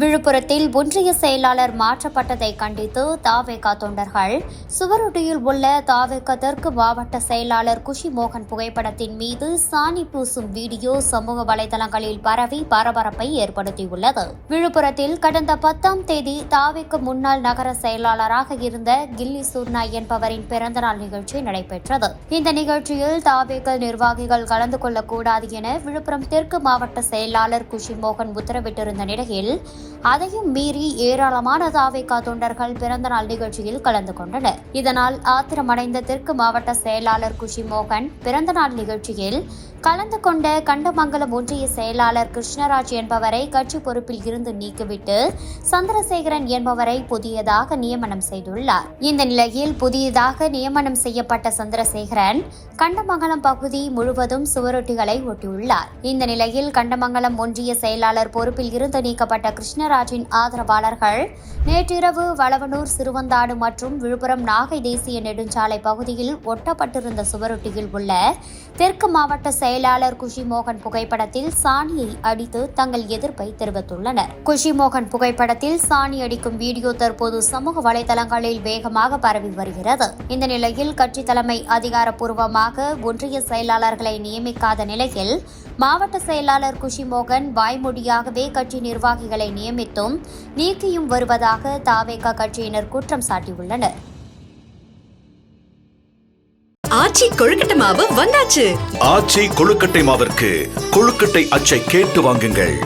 விழுப்புரத்தில் ஒன்றிய செயலாளர் மாற்றப்பட்டதை கண்டித்து தாவேகா தொண்டர்கள். சுவரொட்டியில் உள்ள தாவேகா தெற்கு மாவட்ட செயலாளர் குஷி மோகன் புகைப்படத்தின் மீது சாணி பூசும் வீடியோ சமூக வலைதளங்களில் பரவி பரபரப்பை ஏற்படுத்தியுள்ளது. விழுப்புரத்தில் கடந்த பத்தாம் தேதி தாவேக்கு முன்னாள் நகர செயலாளராக இருந்த கில்லி சூர்னா என்பவரின் பிறந்தநாள் நிகழ்ச்சி நடைபெற்றது. இந்த நிகழ்ச்சியில் தாவேக நிர்வாகிகள் கலந்து கொள்ளக்கூடாது என விழுப்புரம் தெற்கு மாவட்ட செயலாளர் குஷி மோகன் உத்தரவிட்டிருந்த நிலையில் அதையும் மீறி ஏராளமான தாவேகா தொண்டர்கள் பிறந்தநாள் நிகழ்ச்சியில் கலந்து கொண்டனர். இதனால் ஆத்திரமடைந்த தெற்கு மாவட்ட செயலாளர் குஷி மோகன் பிறந்தநாள் நிகழ்ச்சியில் கலந்து கொண்ட கண்டமங்கலம் ஒன்றிய செயலாளர் கிருஷ்ணராஜ் என்பவரை கட்சி பொறுப்பில் இருந்து நீக்கிவிட்டு சந்திரசேகரன் என்பவரை புதியதாக நியமனம் செய்துள்ளார். இந்த நிலையில் புதியதாக நியமனம் செய்யப்பட்ட சந்திரசேகரன் கண்டமங்கலம் பகுதி முழுவதும் சுவரொட்டிகளை ஒட்டியுள்ளார். இந்த நிலையில் கண்டமங்கலம் ஒன்றிய செயலாளர் பொறுப்பில் இருந்து நீக்கப்பட்ட கிருஷ்ண கிருஷ்ணராஜின் ஆதரவாளர்கள். நேற்றிரவு வளவனூர் சிறுவந்தாடு மற்றும் விழுப்புரம் நாகை தேசிய நெடுஞ்சாலை பகுதியில் ஒட்டப்பட்டிருந்த சுவரொட்டியில் உள்ள தெற்கு மாவட்ட செயலாளர் குஷிமோகன் புகைப்படத்தில் சாணியை அடித்து தங்கள் எதிர்ப்பை தெரிவித்துள்ளனர். குஷிமோகன் புகைப்படத்தில் சாணி அடிக்கும் வீடியோ தற்போது சமூக வலைதளங்களில் வேகமாக பரவி வருகிறது. இந்த நிலையில் கட்சி தலைமை அதிகாரப்பூர்வமாக ஒன்றிய செயலாளர்களை நியமிக்காத நிலையில் மாவட்ட செயலாளர் குஷி மோகன் வாய்மொழியாகவே கட்சி நிர்வாகிகளை நியமித்தும் நீக்கியும் வருவதாக தாவேகா கட்சியினர் குற்றம் சாட்டியுள்ளனர். ஆச்சி கொழுக்கட்டை மாவு வந்தாச்சு. ஆச்சி கொழுக்கட்டை மாவிற்கு கொழுக்கட்டை அச்சை கேட்டு வாங்குங்கள்.